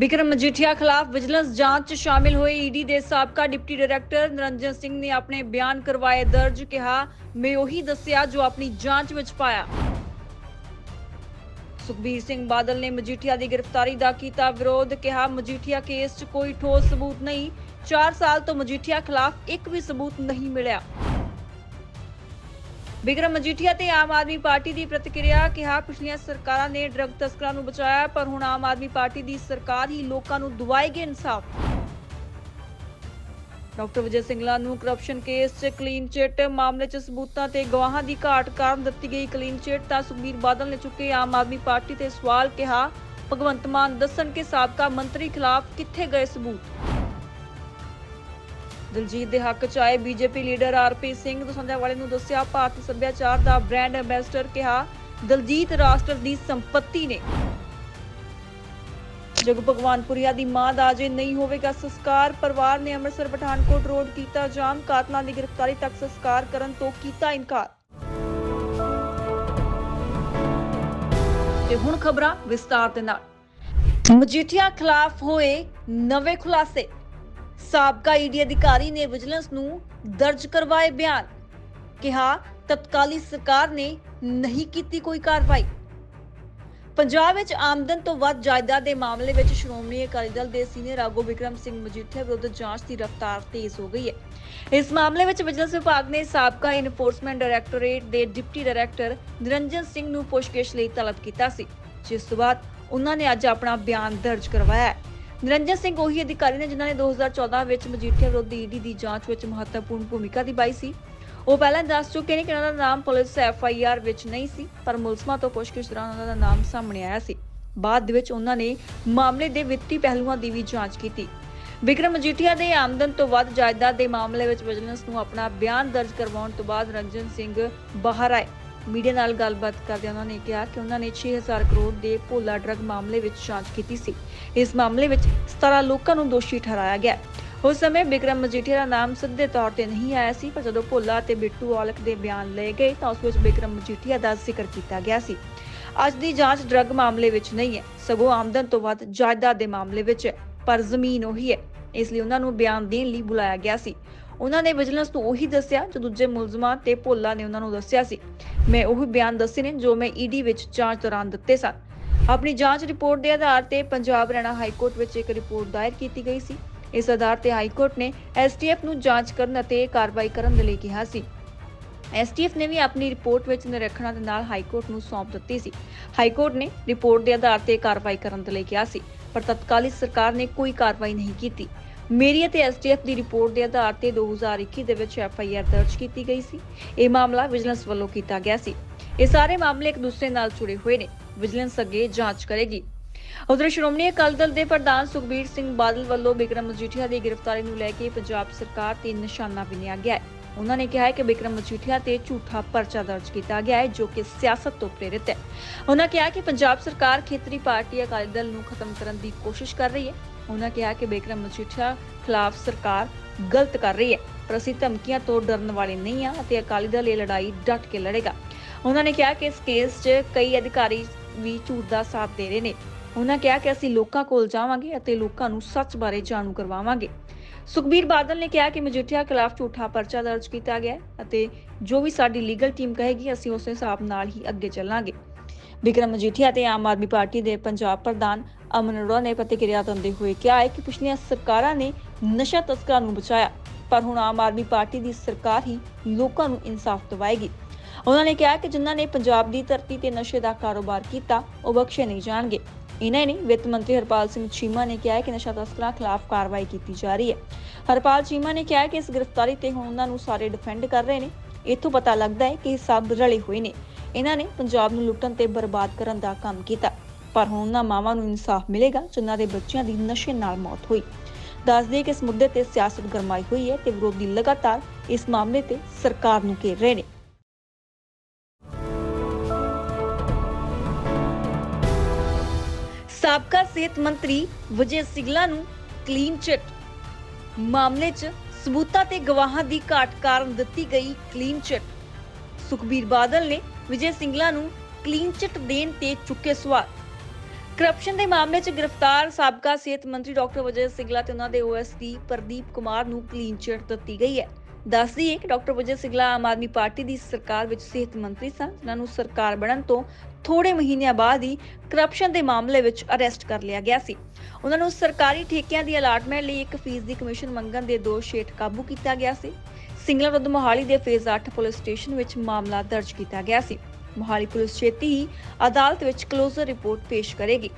ਵਿਕਰਮ ਮਜੀਠੀਆ ਖਿਲਾਫ ਵਿਜੀਲੈਂਸ ਜਾਂਚ 'ਚ ਸ਼ਾਮਿਲ ਹੋਏ ਈਡੀ ਦੇ ਸਾਬਕਾ ਡਿਪਟੀ ਡਾਇਰੈਕਟਰ ਨਿਰੰਜਨ ਸਿੰਘ ਨੇ ਆਪਣੇ ਬਿਆਨ ਕਰਵਾਏ ਦਰਜ ਕਿਹਾ, ਮੈਂ ਉਹੀ ਦੱਸਿਆ ਜੋ ਆਪਣੀ ਜਾਂਚ ਵਿੱਚ ਪਾਇਆ। ਸੁਖਬੀਰ ਸਿੰਘ ਬਾਦਲ ਨੇ ਮਜੀਠੀਆ ਦੀ ਗ੍ਰਿਫਤਾਰੀ ਦਾ ਕੀਤਾ ਵਿਰੋਧ, ਕਿਹਾ, ਮਜੀਠੀਆ ਕੇਸ 'ਚ ਕੋਈ ਠੋਸ ਸਬੂਤ ਨਹੀਂ। 4 ਸਾਲ ਤੋਂ ਮਜੀਠੀਆ ਖਿਲਾਫ ਇੱਕ ਵੀ ਸਬੂਤ ਨਹੀਂ ਮਿਲਿਆ। ਬਿਕਰਮ ਮਜੀਠੀਆ ਤੇ ਆਮ ਆਦਮੀ ਪਾਰਟੀ ਦੀ ਪ੍ਰਤੀਕਿਰਿਆ ਕਿਹਾ ਪਿਛਲੀਆਂ ਸਰਕਾਰਾਂ ਨੇ ਡਰੱਗ ਤਸਕਰਾਂ ਨੂੰ ਬਚਾਇਆ, ਪਰ ਹੁਣ ਆਮ ਆਦਮੀ ਪਾਰਟੀ ਦੀ ਸਰਕਾਰ ਹੀ ਲੋਕਾਂ ਨੂੰ ਦਿਵਾਏਗੀ ਇਨਸਾਫ। ਡਾਕਟਰ ਵਿਜੇ ਸਿੰਗਲਾ ਨੂੰ ਕਰਪਸ਼ਨ ਕੇਸ 'ਚ ਕਲੀਨ ਚਿੱਟ ਮਾਮਲੇ 'ਚ ਸਬੂਤਾਂ ਤੇ ਗਵਾਹਾਂ ਦੀ ਘਾਟ ਕਾਰਨ ਦਿੱਤੀ ਗਈ ਕਲੀਨ ਚਿੱਟ ਤਾਂ ਸੁਖਬੀਰ ਬਾਦਲ ਨੇ ਚੁੱਕੇ ਆਮ ਆਦਮੀ ਪਾਰਟੀ ਤੇ ਸਵਾਲ ਕਿਹਾ, ਭਗਵੰਤ ਮਾਨ ਦੱਸਣ ਕਿ ਸਾਬਕਾ ਮੰਤਰੀ ਖਿਲਾਫ ਕਿੱਥੇ ਗਏ ਸਬੂਤ? ਦਲਜੀਤ ਦੇ ਹੱਕ ਚ ਆਏ ਬੀਜੇਪੀ ਲੀਡਰ ਆਰਪੀ ਸਿੰਘ ਦਸੰਧਿਆ ਵਾਲੇ ਨੂੰ ਦੱਸਿਆ, ਭਾਰਤੀ ਸੱਭਿਆਚਾਰ ਦਾ ਬ੍ਰਾਂਡ ਐਂਬੈਸਡਰ ਕਿਹਾ, ਦਲਜੀਤ ਰਾਸ਼ਟਰ ਦੀ ਸੰਪત્ਤੀ ਨੇ। ਜਗ ਭਗਵਾਨਪੁਰੀਆ ਦੀ ਮਾਂ ਦਾ ਅਜੇ ਨਹੀਂ ਹੋਵੇਗਾ ਸੰਸਕਾਰ, ਪਰਿਵਾਰ ਨੇ ਅੰਮ੍ਰਿਤਸਰ ਪਠਾਨਕੋਟ ਰੋਡ ਕੀਤਾ ਜਾਮ, ਕਾਤਲਾਂ ਦੀ ਗ੍ਰਿਫਤਾਰੀ ਤੱਕ ਸੰਸਕਾਰ ਕਰਨ ਤੋਂ ਕੀਤਾ ਇਨਕਾਰ। ਤੇ ਹੁਣ ਖਬਰਾਂ ਵਿਸਤਾਰ ਦੇ ਨਾਲ। ਮਜੀਠੀਆ ਖਿਲਾਫ ਹੋਏ ਨਵੇਂ ਖੁਲਾਸੇ। ਸਾਬਕਾ ਈਡੀ ਅਧਿਕਾਰੀ ਨੇ ਵਿਜੀਲੈਂਸ ਨੂੰ ਦਰਜ ਕਰਵਾਏ ਬਿਆਨ। ਕਿਹਾ, ਤਤਕਾਲੀ ਸਰਕਾਰ ਨੇ ਨਹੀਂ ਕੀਤੀ ਕੋਈ ਕਾਰਵਾਈ। ਪੰਜਾਬ ਵਿੱਚ ਆਮਦਨ ਤੋਂ ਵੱਧ ਜਾਇਦਾਦ ਦੇ ਮਾਮਲੇ ਵਿੱਚ ਸ਼੍ਰੋਮਣੀ ਅਕਾਲੀ ਦਲ ਦੇ ਸੀਨੀਅਰ ਆਗੂ ਵਿਕਰਮ ਸਿੰਘ ਮਜੀਠੀਆ ਵਿਰੁੱਧ ਜਾਂਚ ਦੀ ਰਫ਼ਤਾਰ ਤੇਜ਼ ਹੋ ਗਈ ਹੈ। ਇਸ ਮਾਮਲੇ ਵਿੱਚ ਵਿਜੀਲੈਂਸ ਵਿਭਾਗ ਨੇ ਸਾਬਕਾ ਇਨਫੋਰਸਮੈਂਟ ਡਾਇਰੈਕਟੋਰੇਟ ਦੇ ਡਿਪਟੀ ਡਾਇਰੈਕਟਰ ਨਿਰੰਜਨ ਸਿੰਘ ਨੂੰ ਪੁੱਛਗਿੱਛ ਲਈ ਤਲਬ ਕੀਤਾ ਸੀ, ਜਿਸ ਤੋਂ ਬਾਅਦ ਉਹਨਾਂ ਨੇ ਅੱਜ ਆਪਣਾ ਬਿਆਨ ਦਰਜ ਕਰਵਾਇਆ ਹੈ। ਨਿਰੰਜਨ ਸਿੰਘ ਉਹੀ ਅਧਿਕਾਰੀ ਨੇ ਜਿਨ੍ਹਾਂ ਨੇ 2014 ਵਿੱਚ ਮਜੀਠੀਆ ਵਿਰੁੱਧ ਈਡੀ ਦੀ ਜਾਂਚ ਵਿੱਚ ਮਹੱਤਵਪੂਰਨ ਭੂਮਿਕਾ ਨਿਭਾਈ ਸੀ। ਉਹ ਪਹਿਲਾਂ ਦੱਸ ਚੁੱਕੇ ਨੇ ਕਿ ਉਹਨਾਂ ਦਾ ਨਾਮ ਪੁਲਿਸ ਐਫ ਆਈ ਆਰ ਵਿੱਚ ਨਹੀਂ ਸੀ, ਪਰ ਮੁਲਜ਼ਮਾਂ ਤੋਂ ਪੁੱਛਗਿੱਛ ਦੌਰਾਨ ਉਹਨਾਂ ਦਾ ਨਾਮ ਸਾਹਮਣੇ ਆਇਆ ਸੀ। ਬਾਅਦ ਦੇ ਵਿੱਚ ਉਹਨਾਂ ਨੇ ਮਾਮਲੇ ਦੇ ਵਿੱਤੀ ਪਹਿਲੂਆਂ ਦੀ ਵੀ ਜਾਂਚ ਕੀਤੀ। ਵਿਕਰਮ ਮਜੀਠੀਆ ਦੇ ਆਮਦਨ ਤੋਂ ਵੱਧ ਜਾਇਦਾਦ ਦੇ ਮਾਮਲੇ ਵਿੱਚ ਵਿਜੀਲੈਂਸ ਨੂੰ ਆਪਣਾ ਬਿਆਨ ਦਰਜ ਕਰਵਾਉਣ ਤੋਂ ਬਾਅਦ ਰੰਜਨ ਸਿੰਘ ਬਾਹਰ ਆਏ। ਮੀਡੀਆ ਨਾਲ ਗੱਲਬਾਤ ਕਰਦਿਆਂ ਉਹਨਾਂ ਨੇ ਕਿਹਾ ਕਿ ਉਹਨਾਂ ਨੇ 6000 ਕਰੋੜ ਦੇ ਭੋਲਾ ਡਰੱਗ ਮਾਮਲੇ ਵਿੱਚ ਜਾਂਚ ਕੀਤੀ ਸੀ। ਇਸ ਮਾਮਲੇ ਵਿੱਚ 17 ਲੋਕਾਂ ਨੂੰ ਦੋਸ਼ੀ ਠਹਿਰਾਇਆ ਗਿਆ। ਉਸ ਸਮੇਂ ਵਿਕਰਮ ਮਜੀਠੀਆ ਦਾ ਨਾਮ ਸਿੱਧੇ ਤੌਰ ਤੇ ਨਹੀਂ ਆਇਆ ਸੀ, ਪਰ ਜਦੋਂ ਭੋਲਾ ਤੇ ਬਿੱਟੂ ਔਲਖ ਦੇ ਬਿਆਨ ਲਏ ਗਏ ਤਾਂ ਉਸ ਵਿੱਚ ਬਿਕਰਮ ਮਜੀਠੀਆ ਦਾ ਜ਼ਿਕਰ ਕੀਤਾ ਗਿਆ ਸੀ। ਅੱਜ ਦੀ ਜਾਂਚ ਡਰੱਗ ਮਾਮਲੇ ਵਿੱਚ ਨਹੀਂ ਹੈ, ਸਗੋਂ ਆਮਦਨ ਤੋਂ ਵੱਧ ਜਾਇਦਾਦ ਦੇ ਮਾਮਲੇ ਵਿੱਚ ਹੈ, ਪਰ ਜ਼ਮੀਨ ਉਹੀ ਹੈ। ਇਸ ਲਈ ਉਹਨਾਂ ਨੂੰ ਬਿਆਨ ਦੇਣ ਲਈ ਬੁਲਾਇਆ ਗਿਆ ਸੀ। ਉਹਨਾਂ ਨੇ ਵਿਜੀਲੈਂਸ ਨੂੰ ਉਹੀ ਦੱਸਿਆ ਜੋ ਦੂਜੇ ਮੁਲਜ਼ਮਾਂ ਤੇ ਭੋਲਾ ਨੇ ਉਹਨਾਂ ਨੂੰ ਦੱਸਿਆ ਸੀ। ਮੈਂ ਉਹੀ ਬਿਆਨ ਦੱਸੇ ਨੇ ਜੋ ਮੈਂ ਈਡੀ ਵਿੱਚ ਜਾਂਚ ਦੌਰਾਨ ਦਿੱਤੇ ਸਨ। ਆਪਣੀ ਜਾਂਚ ਰਿਪੋਰਟ ਦੇ ਆਧਾਰ ਤੇ ਪੰਜਾਬ ਹਰਿਆਣਾ ਹਾਈ ਕੋਰਟ ਵਿੱਚ ਇੱਕ ਰਿਪੋਰਟ ਦਾਇਰ ਕੀਤੀ ਗਈ ਸੀ। ਇਸ ਆਧਾਰ ਤੇ ਹਾਈ ਕੋਰਟ ਨੇ ਐਸਟੀਐਫ ਨੂੰ ਜਾਂਚ ਕਰਨ ਅਤੇ ਕਾਰਵਾਈ ਕਰਨ ਦੇ ਲਈ ਕਿਹਾ ਸੀ। ਐਸਟੀਐਫ ਨੇ ਵੀ ਆਪਣੀ ਰਿਪੋਰਟ ਵਿੱਚ ਨਿਰੀਖਣਾਂ ਦੇ ਨਾਲ ਹਾਈ ਕੋਰਟ ਨੂੰ ਸੌਂਪ ਦਿੱਤੀ ਸੀ। ਹਾਈ ਕੋਰਟ ਨੇ ਰਿਪੋਰਟ ਦੇ ਆਧਾਰ ਤੇ ਕਾਰਵਾਈ ਕਰਨ ਦੇ ਲਈ ਕਿਹਾ ਸੀ, ਪਰ ਤਤਕਾਲੀ ਸਰਕਾਰ ਨੇ ਕੋਈ ਕਾਰਵਾਈ ਨਹੀਂ ਕੀਤੀ। ਮੇਰੀ ਅਤੇ ਐਸਟੀਐਫ ਦੀ ਰਿਪੋਰਟ ਦੇ ਆਧਾਰ ਤੇ 2021 ਦੇ ਵਿੱਚ ਐਫਆਈਆਰ ਦਰਜ ਕੀਤੀ ਗਈ ਸੀ। ਇਹ ਮਾਮਲਾ ਵਿਜੀਲੈਂਸ ਵੱਲੋਂ ਕੀਤਾ ਗਿਆ ਸੀ। ਇਹ ਸਾਰੇ ਮਾਮਲੇ ਇੱਕ ਦੂਸਰੇ ਨਾਲ ਜੁੜੇ ਹੋਏ ਨੇ। ਵਿਜੀਲੈਂਸ ਅੱਗੇ ਜਾਂਚ ਕਰੇਗੀ। ਉਧਰ ਸ਼੍ਰੋਮਣੀ ਅਕਾਲੀ ਦਲ ਦੇ ਪ੍ਰਧਾਨ ਸੁਖਬੀਰ ਸਿੰਘ ਬਾਦਲ ਵੱਲੋਂ ਬਿਕਰਮ ਮਜੀਠੀਆ ਦੀ ਗ੍ਰਿਫਤਾਰੀ ਨੂੰ ਲੈ ਕੇ ਪੰਜਾਬ ਸਰਕਾਰ ਤੇ ਨਿਸ਼ਾਨਾ ਬਣਿਆ ਗਿਆ ਹੈ। ਉਹਨਾਂ ਨੇ ਕਿਹਾ ਹੈ ਕਿ ਬਿਕਰਮ ਮਜੀਠੀਆ ਤੇ ਝੂਠਾ ਪਰਚਾ ਦਰਜ ਕੀਤਾ ਗਿਆ ਹੈ, ਜੋ ਕਿ ਸਿਆਸਤ ਤੋਂ ਪ੍ਰੇਰਿਤ ਹੈ। ਉਹਨਾਂ ਕਿਹਾ ਕਿ ਪੰਜਾਬ ਸਰਕਾਰ ਖੇਤਰੀ ਪਾਰਟੀ ਅਕਾਲੀ ਦਲ ਨੂੰ ਖਤਮ ਕਰਨ ਦੀ ਕੋਸ਼ਿਸ਼ ਕਰ ਰਹੀ ਹੈ। ਉਹਨਾਂ ਕਿਹਾ ਕਿ ਬਿਕਰਮ ਮਜੀਠੀਆ ਖਿਲਾਫ ਸਰਕਾਰ ਗਲਤ ਕਰ ਰਹੀ ਹੈ, ਪਰ ਅਸੀਂ ਧਮਕੀਆਂ ਤੋਂ ਡਰਨ ਵਾਲੇ ਨਹੀਂ ਹਾਂ ਅਤੇ ਅਕਾਲੀ ਦਲ ਇਹ ਲੜਾਈ ਡਟ ਕੇ ਲੜੇਗਾ। ਉਹਨਾਂ ਨੇ ਕਿਹਾ ਕਿ ਇਸ ਕੇਸ 'ਚ ਕਈ ਅਧਿਕਾਰੀ ਵੀ ਝੂਠ ਦਾ ਸਾਥ ਦੇ ਰਹੇ ਨੇ। ਉਹਨਾਂ ਕਿਹਾ ਕਿ ਅਸੀਂ ਲੋਕਾਂ ਕੋਲ ਜਾਵਾਂਗੇ ਅਤੇ ਲੋਕਾਂ ਨੂੰ ਸੱਚ ਬਾਰੇ ਜਾਣੂ ਕਰਵਾਵਾਂਗੇ। ਸੁਖਬੀਰ ਬਾਦਲ ਨੇ ਕਿਹਾ ਕਿ ਮਜੀਠੀਆ ਖਿਲਾਫ ਝੂਠਾ ਪਰਚਾ ਦਰਜ ਕੀਤਾ ਗਿਆ ਅਤੇ ਜੋ ਵੀ ਸਾਡੀ ਲੀਗਲ ਟੀਮ ਕਹੇਗੀ, ਅਸੀਂ ਉਸ ਹਿਸਾਬ ਨਾਲ ਹੀ ਅੱਗੇ ਚੱਲਾਂਗੇ। ਵਿਕਰਮ ਮਜੀਠੀਆ ਤੇ ਆਮ ਆਦਮੀ ਪਾਰਟੀ ਦੇ ਪੰਜਾਬ ਪ੍ਰਧਾਨ ਅਮਨ ਅਰੋੜਾ ਨੇ ਪ੍ਰਤੀਕਿਰਿਆ ਦਿੰਦੇ ਹੋਏ ਕਿਹਾ ਹੈ ਕਿ ਪਿਛਲੀਆਂ ਸਰਕਾਰਾਂ ਨੇ ਨਸ਼ਾ ਤਸਕਰਾਂ ਨੂੰ ਬਚਾਇਆ, ਪਰ ਹੁਣ ਆਮ ਆਦਮੀ ਪਾਰਟੀ ਦੀ ਸਰਕਾਰ ਹੀ ਲੋਕਾਂ ਨੂੰ ਇਨਸਾਫ ਦਿਵਾਏਗੀ। ਉਹਨਾਂ ਨੇ ਕਿਹਾ ਕਿ ਜਿਨ੍ਹਾਂ ਨੇ ਪੰਜਾਬ ਦੀ ਧਰਤੀ ਤੇ ਨਸ਼ੇ ਦਾ ਕਾਰੋਬਾਰ ਕੀਤਾ, ਉਹ ਬਖਸ਼ੇ ਨਹੀਂ ਜਾਣਗੇ। ਇਹਨਾਂ ਨੇ ਵਿੱਤ ਮੰਤਰੀ ਹਰਪਾਲ ਸਿੰਘ ਚੀਮਾ ਨੇ ਕਿਹਾ ਕਿ ਨਸ਼ਾ ਤਸਕਰਾਂ ਖਿਲਾਫ ਕਾਰਵਾਈ ਕੀਤੀ ਜਾ ਰਹੀ ਹੈ। ਹਰਪਾਲ ਚੀਮਾ ਨੇ ਕਿਹਾ ਕਿ ਇਸ ਗ੍ਰਿਫਤਾਰੀ ਤੇ ਹੁਣ ਉਹਨਾਂ ਨੂੰ ਸਾਰੇ ਡਿਫੈਂਡ ਕਰ ਰਹੇ ਨੇ। ਇੱਥੋਂ ਪਤਾ ਲੱਗਦਾ ਹੈ ਕਿ ਇਹ ਸਭ ਰਲੇ ਹੋਏ ਨੇ। ਇਹਨਾਂ ਨੇ ਪੰਜਾਬ ਨੂੰ ਲੁੱਟਣ ਤੇ ਬਰਬਾਦ ਕਰਨ ਦਾ ਕੰਮ ਕੀਤਾ। ਪਰ ਹੁਣ ਉਹਨਾਂ ਮਾਵਾਂ ਨੂੰ ਇਨਸਾਫ ਮਿਲੇਗਾ, ਜਿਨ੍ਹਾਂ ਦੇ ਬੱਚਿਆਂ ਦੀ ਨਸ਼ੇ ਨਾਲ ਮੌਤ ਹੋਈ। ਦੱਸ ਦਈਏ ਕਿ ਇਸ ਮੁੱਦੇ ਤੇ ਸਿਆਸਤ ਗਰਮਾਈ ਹੋਈ ਹੈ ਤੇ ਵਿਰੋਧੀ ਲਗਾਤਾਰ ਇਸ ਮਾਮਲੇ ਤੇ ਸਰਕਾਰ ਨੂੰ ਘੇਰ ਰਹੇ ਨੇ। ਸਾਬਕਾ ਸਿਹਤ ਮੰਤਰੀ ਵਿਜੇ ਸਿੰਗਲਾ ਨੂੰ ਕਲੀਨ ਚਿੱਟ। ਮਾਮਲੇ 'ਚ ਸਬੂਤਾਂ ਤੇ ਗਵਾਹਾਂ ਦੀ ਘਾਟ ਕਾਰਨ ਦਿੱਤੀ ਗਈ ਕਲੀਨ ਚਿੱਟ। ਸੁਖਬੀਰ ਬਾਦਲ ਨੇ ਵਿਜੇ ਸਿੰਗਲਾ ਨੂੰ ਕਲੀਨ ਚਿੱਟ ਦੇਣ ਤੇ ਚੁੱਕੇ ਸਵਾਲ। ਕਰਪਸ਼ਨ ਦੇ ਮਾਮਲੇ 'ਚ ਗ੍ਰਿਫਤਾਰ ਸਾਬਕਾ ਸਿਹਤ ਮੰਤਰੀ ਡਾਕਟਰ ਵਜੇ ਸਿੰਗਲਾ ਤੇ ਉਹਨਾਂ ਦੇ ਓਐਸਡੀ ਪ੍ਰਦੀਪ ਕੁਮਾਰ ਨੂੰ ਕਲੀਨ ਚਿਟ ਦਿੱਤੀ ਗਈ ਹੈ। ਦੱਸਦੀ ਹੈ ਕਿ ਡਾਕਟਰ ਵਜੇ ਸਿੰਗਲਾ ਆਮ ਆਦਮੀ ਪਾਰਟੀ ਦੀ ਸਰਕਾਰ ਵਿੱਚ ਸਿਹਤ ਮੰਤਰੀ ਸਨ, ਜਿਨ੍ਹਾਂ ਨੂੰ ਸਰਕਾਰ ਬਣਨ ਤੋਂ ਥੋੜੇ ਮਹੀਨਿਆਂ ਬਾਅਦ ਹੀ ਕਰਪਸ਼ਨ ਦੇ ਮਾਮਲੇ ਵਿੱਚ ਅਰੈਸਟ ਕਰ ਲਿਆ ਗਿਆ ਸੀ। ਉਹਨਾਂ ਨੂੰ ਸਰਕਾਰੀ ਠੇਕਿਆਂ ਦੀ ਅਲਾਟਮੈਂਟ ਲਈ ਇੱਕ ਫੀਸ ਦੀ ਕਮਿਸ਼ਨ ਮੰਗਣ ਦੇ ਦੋਸ਼ ਹੇਠ ਕਾਬੂ ਕੀਤਾ ਗਿਆ ਸੀ। ਸਿੰਗਲਾ ਵਿਰੁੱਧ ਮੋਹਾਲੀ ਦੇ ਫੇਜ਼ 8 ਪੁਲਿਸ ਸਟੇਸ਼ਨ ਵਿੱਚ ਮਾਮਲਾ ਦਰਜ ਕੀਤਾ ਗਿਆ ਸੀ। ਮੋਹਾਲੀ ਪੁਲਿਸ ਛੇਤੀ ਹੀ ਅਦਾਲਤ ਵਿੱਚ ਕਲੋਜ਼ਰ ਰਿਪੋਰਟ ਪੇਸ਼ ਕਰੇਗੀ।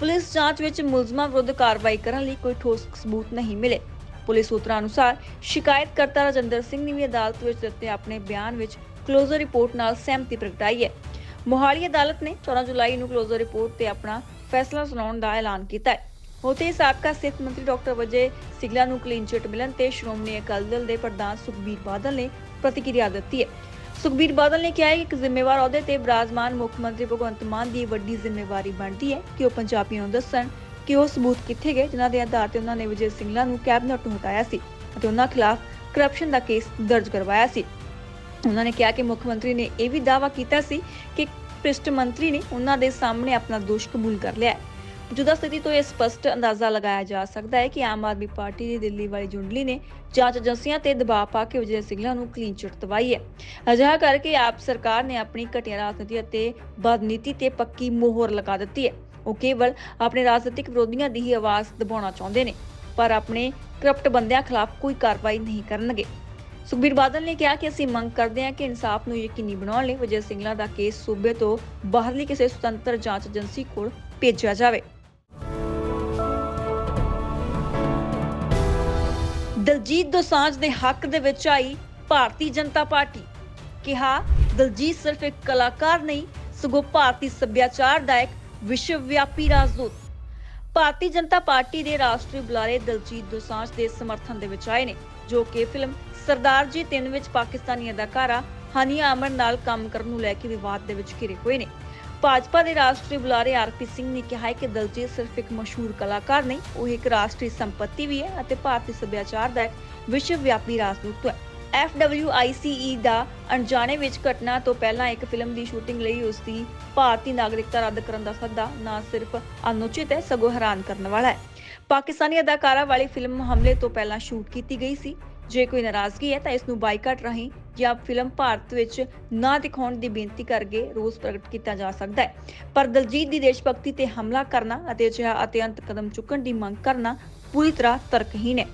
ਪੁਲਿਸ ਜਾਂਚ ਵਿੱਚ ਮੁਲਜ਼ਮਾਂ ਵਿਰੁੱਧ ਕਾਰਵਾਈ ਕਰਨ ਲਈ ਕੋਈ ਠੋਸ ਸਬੂਤ ਨਹੀਂ ਮਿਲੇ। ਪੁਲਿਸ ਸੂਤਰਾਂ ਅਨੁਸਾਰ ਸ਼ਿਕਾਇਤਕਰਤਾ ਰਜਿੰਦਰ ਸਿੰਘ ਨੇ ਵੀ ਅਦਾਲਤ ਵਿੱਚ ਦਿੱਤੇ ਆਪਣੇ ਬਿਆਨ ਵਿੱਚ ਕਲੋਜ਼ਰ ਰਿਪੋਰਟ ਨਾਲ ਸਹਿਮਤੀ ਪ੍ਰਗਟਾਈ ਹੈ। ਮੋਹਾਲੀ ਅਦਾਲਤ ਨੇ 14 ਜੁਲਾਈ ਨੂੰ ਕਲੋਜ਼ਰ ਰਿਪੋਰਟ ਤੇ ਆਪਣਾ ਫੈਸਲਾ ਸੁਣਾਉਣ ਦਾ ਐਲਾਨ ਕੀਤਾ ਹੈ। ਉਤੇ ਸਾਬਕਾ ਸਿਹਤ ਮੰਤਰੀ ਡਾਕਟਰ ਵਜੇ ਸਿਗਲਾ ਨੂੰ ਕਲੀਨ ਚਿਟ ਮਿਲਣ ਤੇ ਸ਼੍ਰੋਮਣੀ ਅਕਾਲੀ ਦਲ ਦੇ ਪ੍ਰਧਾਨ ਸੁਖਬੀਰ ਬਾਦਲ ਨੇ ਪ੍ਰਤੀਕਿਰਿਆ ਦਿੱਤੀ ਹੈ। ਸੁਖਬੀਰ ਬਾਦਲ ਨੇ ਕਿਹਾ ਹੈ ਕਿ ਇੱਕ ਜ਼ਿੰਮੇਵਾਰ ਅਹੁਦੇ ਤੇ ਬਿਰਾਜਮਾਨ ਮੁੱਖ ਮੰਤਰੀ ਭਗਵੰਤ ਮਾਨ ਦੀ ਵੱਡੀ ਜ਼ਿੰਮੇਵਾਰੀ ਬਣਦੀ ਹੈ ਕਿ ਉਹ ਪੰਜਾਬੀਆਂ ਨੂੰ ਦੱਸਣ ਕਿ ਉਹ ਸਬੂਤ ਕਿੱਥੇ ਗਏ ਜਿਨ੍ਹਾਂ ਦੇ ਆਧਾਰ ਤੇ ਉਹਨਾਂ ਨੇ ਵਿਜੇ ਸਿੰਗਲਾ ਨੂੰ ਕੈਬਨਿਟ ਤੋਂ ਹਟਾਇਆ ਸੀ ਅਤੇ ਉਹਨਾਂ ਖਿਲਾਫ ਕਰਪਸ਼ਨ ਦਾ ਕੇਸ ਦਰਜ ਕਰਵਾਇਆ ਸੀ। ਉਹਨਾਂ ਨੇ ਕਿਹਾ ਕਿ ਮੁੱਖ ਮੰਤਰੀ ਨੇ ਇਹ ਵੀ ਦਾਅਵਾ ਕੀਤਾ ਸੀ ਕਿ ਭ੍ਰਿਸ਼ਟ ਮੰਤਰੀ ਨੇ ਉਹਨਾਂ ਦੇ ਸਾਹਮਣੇ ਆਪਣਾ ਦੋਸ਼ ਕਬੂਲ ਕਰ ਲਿਆ ਹੈ। ਜੁਦਾ ਸਥਿਤੀ ਤੋਂ ਇਹ ਸਪਸ਼ਟ ਅੰਦਾਜ਼ਾ ਲਗਾਇਆ ਜਾ ਸਕਦਾ ਹੈ ਕਿ ਆਮ ਆਦਮੀ ਪਾਰਟੀ ਦੀ ਦਿੱਲੀ ਵਾਲੀ ਜੁੰਡਲੀ ਨੇ ਜਾਂਚ ਏਜੰਸੀਆਂ ਤੇ ਦਬਾਅ ਪਾ ਕੇ ਵਿਜੇ ਸਿੰਘਲਾ ਨੂੰ ਕਲੀਨ ਚਿੱਟ ਦਵਾਈ ਹੈ। ਅਜਿਹਾ ਕਰਕੇ ਆਪ ਸਰਕਾਰ ਨੇ ਆਪਣੀ ਘਟੀਆ ਰਾਜਨੀਤੀ ਅਤੇ ਬਦਨੀਤੀ ਤੇ ਪੱਕੀ ਮੋਹਰ ਲਗਾ ਦਿੱਤੀ ਹੈ। ਉਹ ਕੇਵਲ ਆਪਣੇ ਰਾਜਨੀਤਿਕ ਵਿਰੋਧੀਆਂ ਦੀ ਹੀ ਆਵਾਜ਼ ਦਬਾਉਣਾ ਚਾਹੁੰਦੇ ਨੇ, ਪਰ ਆਪਣੇ ਕਰਪਟ ਬੰਦਿਆਂ ਖਿਲਾਫ ਕੋਈ ਕਾਰਵਾਈ ਨਹੀਂ ਕਰਨਗੇ। ਸੁਖਬੀਰ ਬਾਦਲ ਨੇ ਕਿਹਾ ਕਿ ਅਸੀਂ ਮੰਗ ਕਰਦੇ ਹਾਂ ਕਿ ਇਨਸਾਫ ਨੂੰ ਯਕੀਨੀ ਬਣਾਉਣ ਲਈ ਵਿਜੇ ਸਿੰਘਲਾ ਦਾ ਕੇਸ ਸੂਬੇ ਤੋਂ ਬਾਹਰਲੀ ਕਿਸੇ ਸੁਤੰਤਰ ਜਾਂਚ ਏਜੰਸੀ ਕੋਲ ਭੇਜਿਆ ਜਾਵੇ। ਦਲਜੀਤ ਦੋਸਾਂਝ ਦੇ ਹੱਕ ਦੇ ਵਿੱਚ ਆਈ ਭਾਰਤੀ ਜਨਤਾ ਪਾਰਟੀ। ਕਿਹਾ, ਦਲਜੀਤ ਸਿਰਫ ਇੱਕ ਕਲਾਕਾਰ ਨਹੀਂ, ਸਗੋਂ ਭਾਰਤੀ ਸੱਭਿਆਚਾਰ ਦਾ ਇੱਕ ਵਿਸ਼ਵ ਵਿਆਪੀ ਰਾਜਦੂਤ। ਭਾਰਤੀ ਜਨਤਾ ਪਾਰਟੀ ਦੇ ਰਾਸ਼ਟਰੀ ਬੁਲਾਰੇ ਦਲਜੀਤ ਦੋਸਾਂਝ ਦੇ ਸਮਰਥਨ ਦੇ ਵਿੱਚ ਆਏ ਨੇ, ਜੋ ਕਿ ਫਿਲਮ ਸਰਦਾਰ ਜੀ 3 ਵਿੱਚ ਪਾਕਿਸਤਾਨੀ ਅਦਾਕਾਰਾ ਹਨੀ ਅਮਰ ਨਾਲ ਕੰਮ ਕਰਨ ਨੂੰ ਲੈ ਕੇ ਵਿਵਾਦ ਦੇ ਵਿੱਚ ਘਿਰੇ ਹੋਏ ਨੇ। ਭਾਜਪਾ ਦੇ ਰਾਸ਼ਟਰੀ ਬੁਲਾਰੇ ਆਰਪੀ ਸਿੰਘ ਨੇ ਕਿਹਾ ਹੈ ਕਿ ਦਲਜੀਤ ਸਿਰਫ ਇੱਕ ਮਸ਼ਹੂਰ ਕਲਾਕਾਰ ਨਹੀਂ, ਉਹ ਇੱਕ ਰਾਸ਼ਟਰੀ ਸੰਪਤੀ ਵੀ ਹੈ ਅਤੇ ਭਾਰਤੀ ਸੱਭਿਆਚਾਰ ਦਾ ਇੱਕ ਵਿਸ਼ਵ ਵਿਆਪੀ ਰਾਜਦੂਤ ਹੈ। FWICE ਦਾ ਅਣਜਾਣੇ ਵਿੱਚ ਘਟਨਾ ਤੋਂ ਪਹਿਲਾਂ ਇੱਕ ਫਿਲਮ ਦੀ ਸ਼ੂਟਿੰਗ ਲਈ ਉਸ ਦੀ ਭਾਰਤੀ ਨਾਗਰਿਕਤਾ ਰੱਦ ਕਰਨ ਦਾ ਸੱਦਾ ਨਾ ਸਿਰਫ ਅਨੁਚਿਤ ਹੈ, ਸਗੋਂ ਹੈਰਾਨ ਕਰਨ ਵਾਲਾ ਹੈ। ਪਾਕਿਸਤਾਨੀ ਅਦਾਕਾਰਾ ਵਾਲੀ ਫਿਲਮ ਹਮਲੇ ਤੋਂ ਪਹਿਲਾਂ ਸ਼ੂਟ ਕੀਤੀ ਗਈ ਸੀ। ਜੇ ਕੋਈ ਨਾਰਾਜ਼ਗੀ ਹੈ ਤਾਂ ਇਸ ਨੂੰ ਬਾਈਕਾਟ ਰਾਹੀਂ ਜਾਂ ਫਿਲਮ ਭਾਰਤ ਵਿੱਚ ਨਾ ਦਿਖਾਉਣ ਦੀ ਬੇਨਤੀ ਕਰਕੇ ਰੋਸ ਪ੍ਰਗਟ ਕੀਤਾ ਜਾ ਸਕਦਾ ਹੈ। ਪਰ ਦਲਜੀਤ ਦੀ ਦੇਸ਼ ਭਗਤੀ ਤੇ ਹਮਲਾ ਕਰਨਾ ਅਤੇ ਅਜਿਹਾ ਅਤਿਅੰਤ ਕਦਮ ਚੁੱਕਣ ਦੀ ਮੰਗ ਕਰਨਾ ਪੂਰੀ ਤਰ੍ਹਾਂ ਤਰਕਹੀਣ ਹੈ।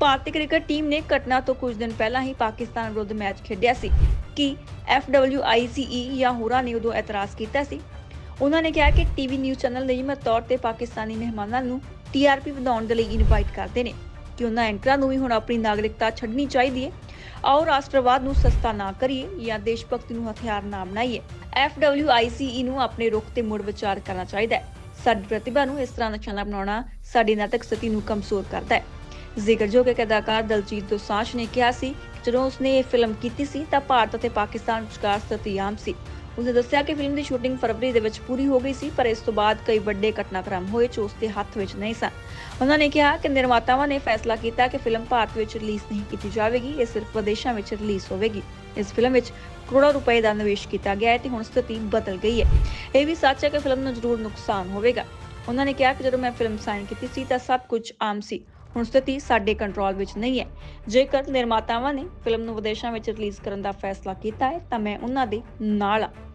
ਭਾਰਤੀ ਕ੍ਰਿਕਟ ਟੀਮ ਨੇ ਘਟਨਾ ਤੋਂ ਕੁਝ ਦਿਨ ਪਹਿਲਾਂ ਹੀ ਪਾਕਿਸਤਾਨ ਵਿਰੁੱਧ ਮੈਚ ਖੇਡਿਆ ਸੀ। ਕਿ FWICE ਜਾਂ ਹੋਰਾਂ ਨੇ ਉਦੋਂ ਇਤਰਾਜ਼ ਕੀਤਾ ਸੀ? ਉਹਨਾਂ ਨੇ ਕਿਹਾ ਕਿ ਟੀਵੀ ਨਿਊਜ਼ ਚੈਨਲ ਨਿਯਮਤ ਤੌਰ ਤੇ ਪਾਕਿਸਤਾਨੀ ਮਹਿਮਾਨਾਂ ਨੂੰ ਟੀਆਰਪੀ ਵਧਾਉਣ ਦੇ ਲਈ ਇਨਵਾਈਟ ਕਰਦੇ ਨੇ। ਕਿ ਉਹਨਾਂ ਐਂਕਰਾਂ ਨੂੰ ਵੀ ਹੁਣ ਆਪਣੀ ਨਾਗਰਿਕਤਾ ਛੱਡਣੀ ਚਾਹੀਦੀ ਹੈ। ਆਓ ਰਾਸ਼ਟਰਵਾਦ ਨੂੰ ਸਸਤਾ ਨਾ ਕਰੀਏ ਜਾਂ ਦੇਸ਼ ਭਗਤੀ ਨੂੰ ਹਥਿਆਰ ਨਾ ਬਣਾਈਏ। FWICE ਨੂੰ ਆਪਣੇ ਰੁਖ ਤੇ ਮੁੜ ਵਿਚਾਰ ਕਰਨਾ ਚਾਹੀਦਾ ਹੈ। ਸਾਡੀ ਪ੍ਰਤਿਭਾ ਨੂੰ ਇਸ ਤਰ੍ਹਾਂ ਨਿਸ਼ਾਨਾ ਬਣਾਉਣਾ ਸਾਡੀ ਨੈਤਿਕ ਸਥਿਤੀ ਨੂੰ ਕਮਜ਼ੋਰ ਕਰਦਾ ਹੈ। ਜ਼ਿਕਰਯੋਗ ਹੈ ਕਿ ਅਦਾਕਾਰ ਦਲਜੀਤ ਦੋਸਾਂਝ ਨੇ ਕਿਹਾ ਸੀ ਜਦੋਂ ਉਸਨੇ ਇਹ ਫਿਲਮ ਕੀਤੀ ਸੀ ਤਾਂ ਭਾਰਤ ਅਤੇ ਪਾਕਿਸਤਾਨ ਵਿਚਕਾਰ ਸਥਿਤੀ ਆਮ ਸੀ। ਉਸਨੇ ਦੱਸਿਆ ਕਿ ਫਿਲਮ ਦੀ ਸ਼ੂਟਿੰਗ ਫਰਵਰੀ ਦੇ ਵਿੱਚ ਪੂਰੀ ਹੋ ਗਈ ਸੀ, ਪਰ ਇਸ ਤੋਂ ਬਾਅਦ ਕਈ ਵੱਡੇ ਘਟਨਾਕ੍ਰਮ ਹੋਏ ਜੋ ਉਸਦੇ ਹੱਥ ਵਿੱਚ ਨਹੀਂ ਸਨ। ਉਹਨਾਂ ਨੇ ਕਿਹਾ ਕਿ ਨਿਰਮਾਤਾਵਾਂ ਨੇ ਫੈਸਲਾ ਕੀਤਾ ਕਿ ਫਿਲਮ ਭਾਰਤ ਵਿੱਚ ਰਿਲੀਜ਼ ਨਹੀਂ ਕੀਤੀ ਜਾਵੇਗੀ, ਇਹ ਸਿਰਫ ਵਿਦੇਸ਼ਾਂ ਵਿੱਚ ਰਿਲੀਜ਼ ਹੋਵੇਗੀ। ਇਸ ਫਿਲਮ ਵਿੱਚ ਕਰੋੜਾਂ ਰੁਪਏ ਦਾ ਨਿਵੇਸ਼ ਕੀਤਾ ਗਿਆ ਹੈ ਤੇ ਹੁਣ ਸਥਿਤੀ ਬਦਲ ਗਈ ਹੈ। ਇਹ ਵੀ ਸੱਚ ਹੈ ਕਿ ਫਿਲਮ ਨੂੰ ਜ਼ਰੂਰ ਨੁਕਸਾਨ ਹੋਵੇਗਾ। ਉਹਨਾਂ ਨੇ ਕਿਹਾ ਕਿ ਜਦੋਂ ਮੈਂ ਫਿਲਮ ਸਾਈਨ ਕੀਤੀ ਸੀ ਤਾਂ ਸਭ ਕੁਝ ਆਮ ਸੀ। ਹੁਣ ਸਥਿਤੀ ਸਾਡੇ ਕੰਟਰੋਲ ਵਿੱਚ ਨਹੀਂ ਹੈ। ਜੇਕਰ ਨਿਰਮਾਤਾਵਾਂ ਨੇ ਫਿਲਮ ਨੂੰ ਵਿਦੇਸ਼ਾਂ ਵਿੱਚ ਰਿਲੀਜ਼ ਕਰਨ ਦਾ ਫੈਸਲਾ ਕੀਤਾ ਹੈ, ਤਾਂ ਮੈਂ ਉਹਨਾਂ ਦੇ ਨਾਲ ਹਾਂ।